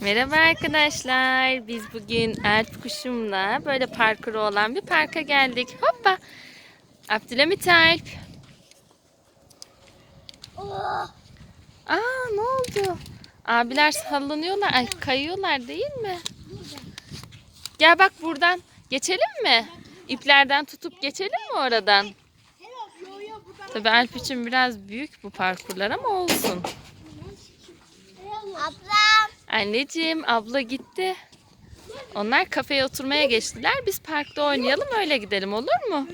Merhaba arkadaşlar. Biz bugün Alp kuşumla böyle parkuru olan bir parka geldik. Hoppa. Abdülhamit Alp. Aa ne oldu? Abiler sallanıyorlar. Ay kayıyorlar değil mi? Gel bak buradan. Geçelim mi? İplerden tutup geçelim mi oradan? Tabii Alp için biraz büyük bu parkurlar ama olsun. Ablam. Anneciğim abla gitti. Onlar kafeye oturmaya geçtiler. Biz parkta oynayalım öyle gidelim olur mu?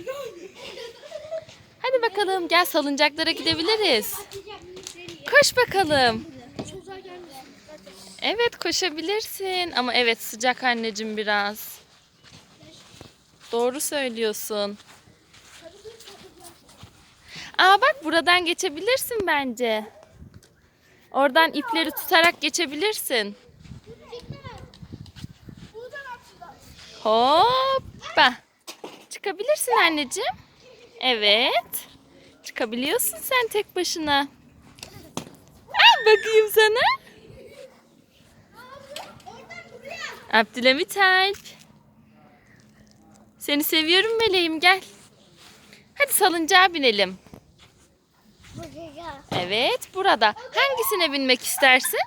Hadi bakalım gel salıncaklara gidebiliriz. Koş bakalım. Evet koşabilirsin ama evet sıcak anneciğim biraz. Doğru söylüyorsun. Aa bak buradan geçebilirsin bence. Oradan ipleri tutarak geçebilirsin. Hoppa. Çıkabilirsin anneciğim. Evet. Çıkabiliyorsun sen tek başına. Ay bakayım sana. Abdülhamit Alp. Seni seviyorum meleğim gel. Hadi salıncağa binelim. Evet burada. Hangisine binmek istersin?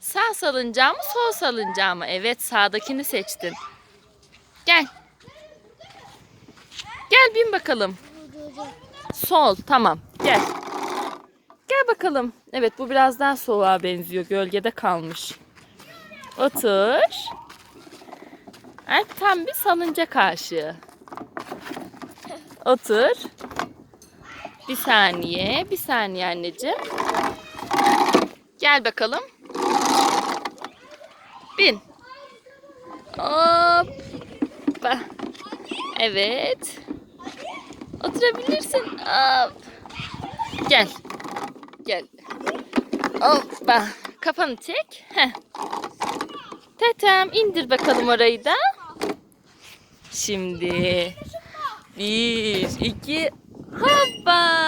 Sağ salıncağı mı sol salıncağı mı? Evet sağdakini seçtin. Gel. Gel bin bakalım. Sol tamam gel. Gel bakalım. Evet bu biraz daha soğuğa benziyor. Gölgede kalmış. Otur. Alp tam bir salıncak aşığı. Otur. Bir saniye, bir saniye anneciğim. Gel bakalım. Bin. Hoppa. Evet. Oturabilirsin. Hop. Gel. Gel. Hoppa. Kafanı çek. Heh. Tetem indir bakalım orayı da. Şimdi. Bir, iki, hoppa.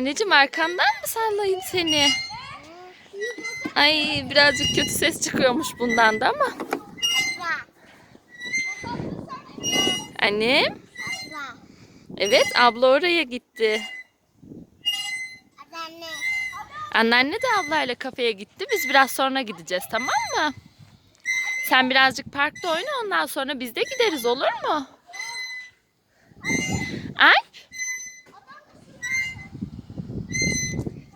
Anneciğim arkandan mı sallayayım seni? Ay birazcık kötü ses çıkıyormuş bundan da ama. Annem. Evet abla oraya gitti. Anne. Anneanne de ablayla kafeye gitti. Biz biraz sonra gideceğiz tamam mı? Sen birazcık parkta oyna ondan sonra biz de gideriz olur mu? Alp.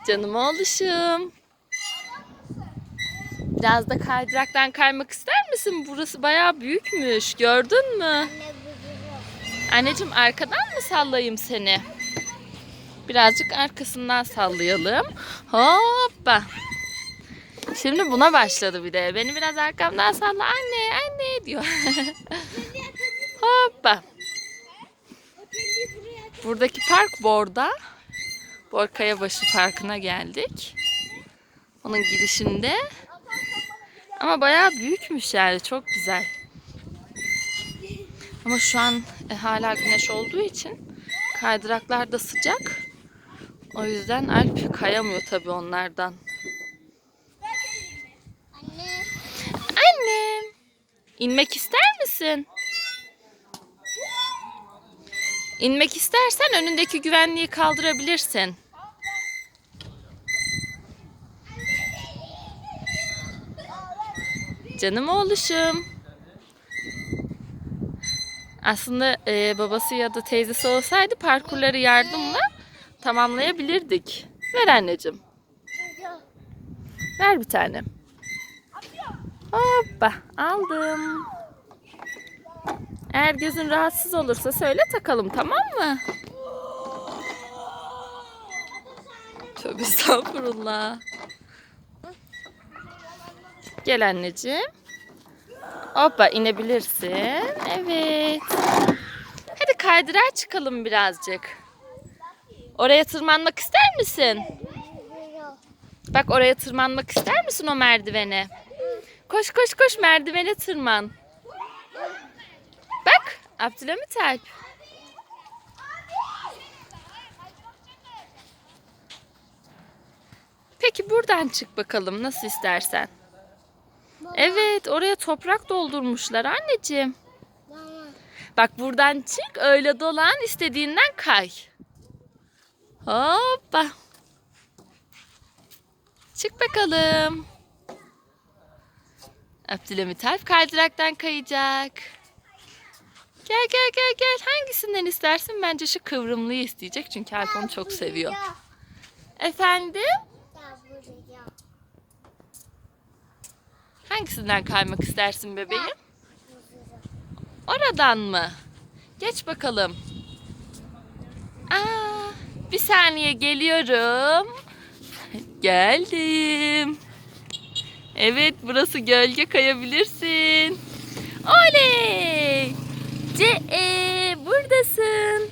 Canım oğluşum. Biraz da kaydıraktan kaymak ister misin? Burası bayağı büyükmüş. Gördün mü? Anneciğim arkadan mı sallayayım seni? Birazcık arkasından sallayalım. Hoppa. Şimdi buna başladı bir de. Beni biraz arkamdan salla. Anne, anne diyor. Hoppa. Buradaki park Bor'da. Bor Kayabaşı Parkı'na geldik. Onun girişinde. Ama bayağı büyükmüş yani. Çok güzel. Ama şu an e, hala güneş olduğu için kaydıraklar da sıcak. O yüzden Alp kayamıyor tabii onlardan. Anne. Annem, inmek ister misin? İnmek istersen önündeki güvenliği kaldırabilirsin. Canım oğluşum. Aslında e, babası ya da teyzesi olsaydı parkurları yardımla tamamlayabilirdik. Ver anneciğim. Ver bir tane. Hoppa aldım. Eğer gözün rahatsız olursa söyle takalım tamam mı? Tövbe estağfurullah. Gel anneciğim. Hoppa inebilirsin. Evet. Hadi kaydırağa çıkalım birazcık. Oraya tırmanmak ister misin? Bak oraya tırmanmak ister misin o merdivene? Koş koş koş merdivene tırman. Bak Abdülhamit Alp. Peki buradan çık bakalım nasıl istersen. Evet oraya toprak doldurmuşlar anneciğim. Bak buradan çık öyle dolan istediğinden kay. Hoppa. Çık bakalım. Abdülhamit Alp kaydıraktan kayacak. Gel gel gel gel. Hangisinden istersin? Bence şu kıvrımlıyı isteyecek çünkü Alp onu çok seviyor. Efendim? Ya buraya. Hangisinden kaymak istersin bebeğim? Oradan mı? Geç bakalım. Aa, bir saniye geliyorum. Geldim. Evet burası gölge kayabilirsin. Oley! Ce buradasın.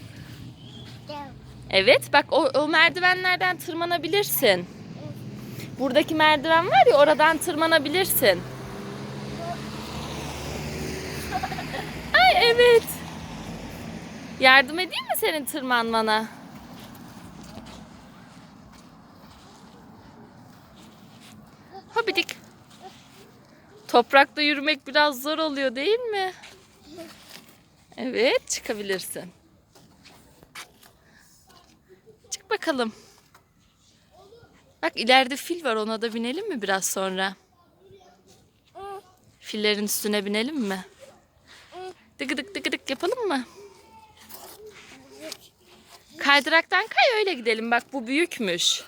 Gel. Evet bak o, o merdivenlerden tırmanabilirsin. Buradaki merdiven var ya oradan tırmanabilirsin. Evet. Yardım edeyim mi senin tırmanmana? Hobidik. Toprakta yürümek biraz zor oluyor değil mi? Evet çıkabilirsin. Çık bakalım. Bak ileride fil var ona da binelim mi biraz sonra? Fillerin üstüne binelim mi? Dıgıdık dıgıdık yapalım mı? Kaydıraktan kay öyle gidelim. Bak bu büyükmüş.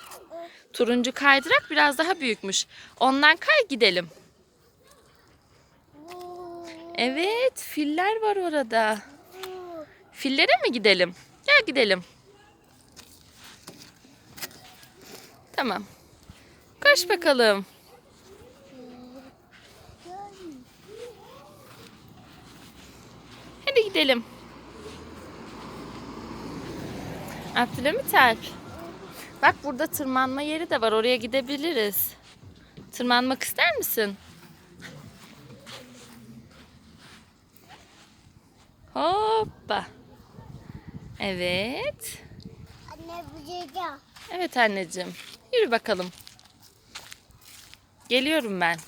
Turuncu kaydırak biraz daha büyükmüş. Ondan kay gidelim. Evet filler var orada. Fillere mi gidelim? Gel gidelim. Tamam. Koş bakalım. Hadi gidelim. Abdülhamit Alp. Bak burada tırmanma yeri de var. Oraya gidebiliriz. Tırmanmak ister misin? Hoppa. Evet. Anne buraya. Evet anneciğim. Yürü bakalım. Geliyorum ben.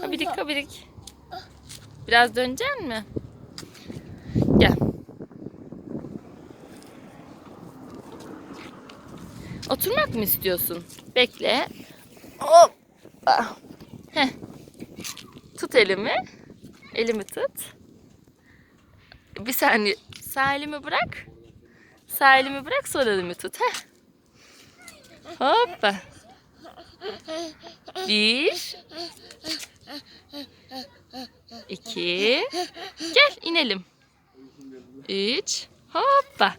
Kabidik kabidik. Biraz döneceksin mi? Gel. Oturmak mı istiyorsun? Bekle. Hoppa. Heh. Tut elimi. Elimi tut. Bir saniye. Sağ elimi bırak. Sağ elimi bırak sol elimi tut. Heh. Hoppa. Bir. İki. Gel inelim. Üç. Hoppa.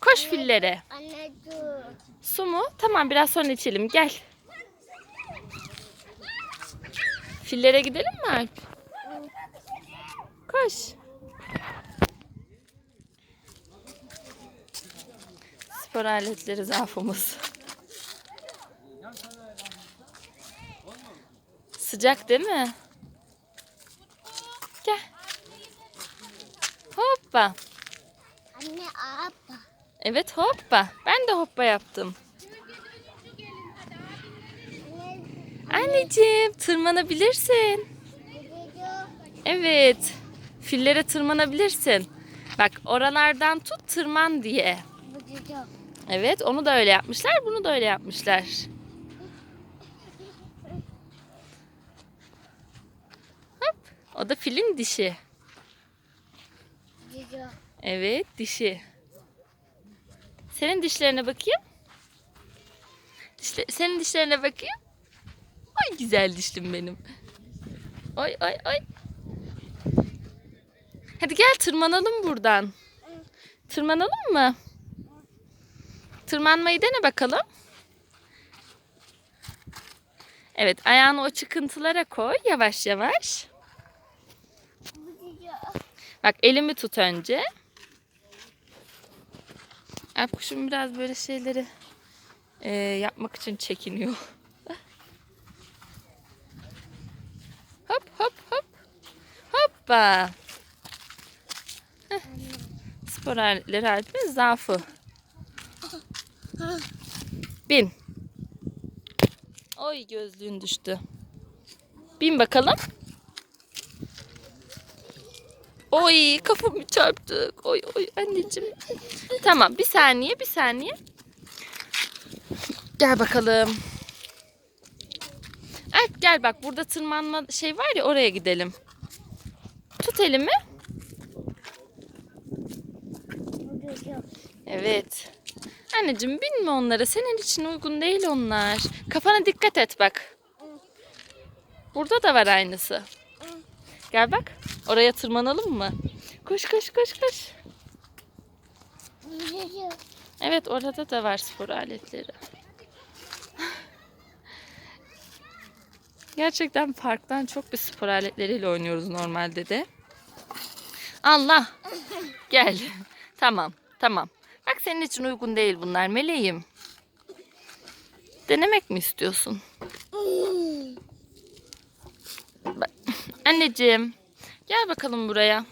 Koş fillere. Anne dur. Su mu? Tamam biraz sonra içelim. Gel. Fillere gidelim mi Alp? Koş. Spor aletleri zaafımız. Sıcak değil mi? Gel. Hoppa. Anne apa. Evet hoppa. Ben de hoppa yaptım. Anne Anneciğim tırmanabilirsin. Evet. Fillere tırmanabilirsin. Bak oralardan tut tırman diye. Evet onu da öyle yapmışlar. Bunu da öyle yapmışlar. Hop. O da filin dişi. Evet dişi. Senin dişlerine bakayım. Dişle- senin dişlerine bakayım. Ay güzel dişlim benim. Ay ay ay. Hadi gel tırmanalım buradan. Tırmanalım mı? Tırmanmayı dene bakalım. Evet ayağını o çıkıntılara koy yavaş yavaş. Bak elimi tut önce. Alp kuşum biraz böyle şeyleri eee, yapmak için çekiniyor. hop hop hop. Hoppa. Heh. Spor aletleri Alp'in zaafı. Bin. Oy gözlüğün düştü. Bin bakalım. Oy kafamı çarptık. Oy oy anneciğim. Tamam bir saniye bir saniye. Gel bakalım. Alp gel bak burada tırmanma şey var ya oraya gidelim. Tut elimi. Evet. Anneciğim binme onlara. Senin için uygun değil onlar. Kafana dikkat et bak. Burada da var aynısı. Gel bak. Oraya tırmanalım mı? Koş koş koş koş. Evet orada da var spor aletleri. Gerçekten parktan çok bir spor aletleriyle oynuyoruz normalde de. Allah. Gel. Tamam. Tamam. Bak senin için uygun değil bunlar meleğim. Denemek mi istiyorsun? Anneciğim. Gel bakalım buraya.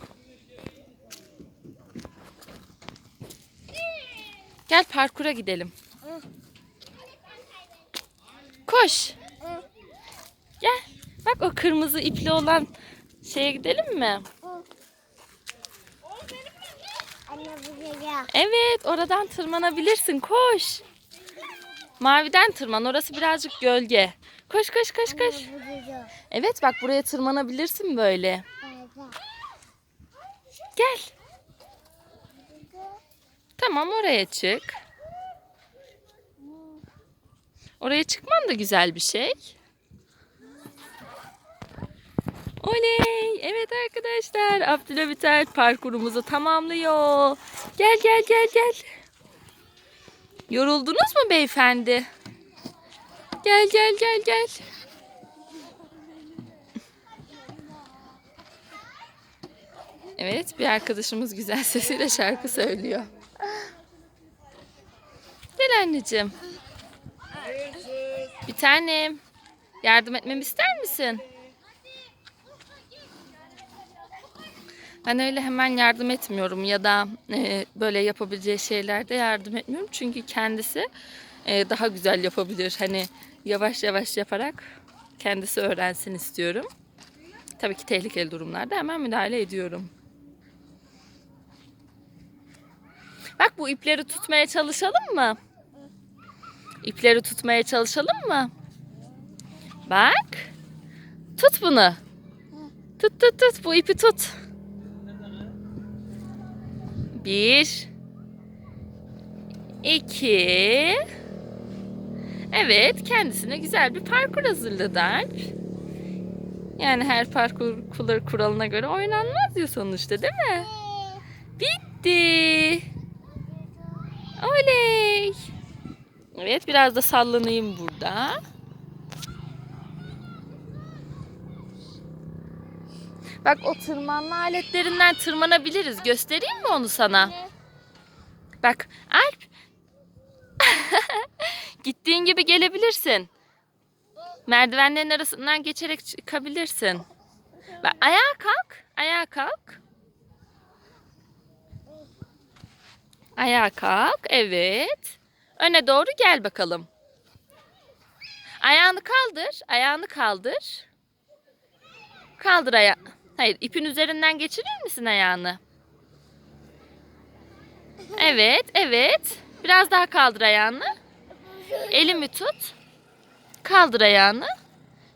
Gel parkura gidelim. Koş. Gel. Bak o kırmızı ipli olan şeye gidelim mi? Evet, oradan tırmanabilirsin. Koş. Maviden tırman. Orası birazcık gölge. Koş koş koş koş. Evet bak buraya tırmanabilirsin böyle. Gel. Tamam oraya çık. Oraya çıkman da güzel bir şey. Oley! Evet arkadaşlar Abdülhamit parkurumuzu tamamlıyor. Gel gel gel gel. Yoruldunuz mu beyefendi? Gel gel gel gel. Evet bir arkadaşımız güzel sesiyle şarkı söylüyor. Gel anneciğim. Bir tanem. Yardım etmemi ister misin? Ben öyle hemen yardım etmiyorum ya da e, böyle yapabileceği şeylerde yardım etmiyorum. Çünkü kendisi e, daha güzel yapabilir. Hani yavaş yavaş yaparak kendisi öğrensin istiyorum. Tabii ki tehlikeli durumlarda hemen müdahale ediyorum. Bak bu ipleri tutmaya çalışalım mı? İpleri tutmaya çalışalım mı? Bak. Tut bunu. Tut tut tut bu ipi tut. Bir. iki. Evet kendisine güzel bir parkur hazırladı Alp. Yani her parkur kur- kuralına göre oynanmaz ya sonuçta değil mi? Bitti. Oley. Evet biraz da sallanayım burada. Bak o tırmanma aletlerinden tırmanabiliriz. Göstereyim mi onu sana? Bak Alp. Gittiğin gibi gelebilirsin. Merdivenlerin arasından geçerek çıkabilirsin. Bak ayağa kalk. Ayağa kalk. Ayağa kalk. Evet. Öne doğru gel bakalım. Ayağını kaldır. Ayağını kaldır. Kaldır ayağı. Hayır, ipin üzerinden geçirir misin ayağını? Evet, evet. Biraz daha kaldır ayağını. Elimi tut. Kaldır ayağını.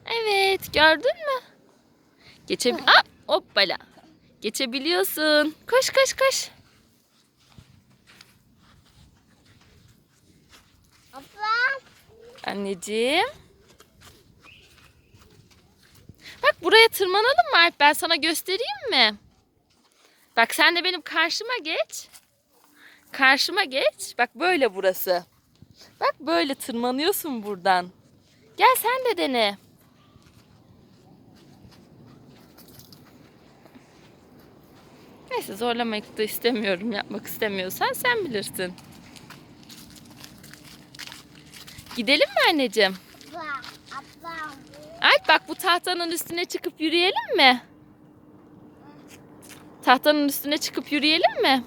Evet, gördün mü? Geçebil... Aa, hoppala. Geçebiliyorsun. Koş, koş, koş. Anneciğim. Bak buraya tırmanalım mı Alp? Ben sana göstereyim mi? Bak sen de benim karşıma geç. Karşıma geç. Bak böyle burası. Bak böyle tırmanıyorsun buradan. Gel sen de dene. Neyse zorlamak da istemiyorum. Yapmak istemiyorsan sen bilirsin. Gidelim mi anneciğim? Abla. Ablam. Alp bak bu tahtanın üstüne çıkıp yürüyelim mi? Tahtanın üstüne çıkıp yürüyelim mi?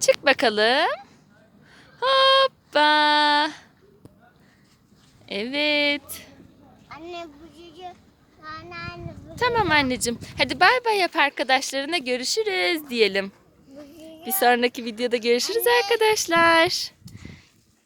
Çık bakalım. Hoppa. Evet. Anne bu bu Tamam anneciğim. Hadi bay bay yap arkadaşlarına görüşürüz diyelim. Bir sonraki videoda görüşürüz arkadaşlar.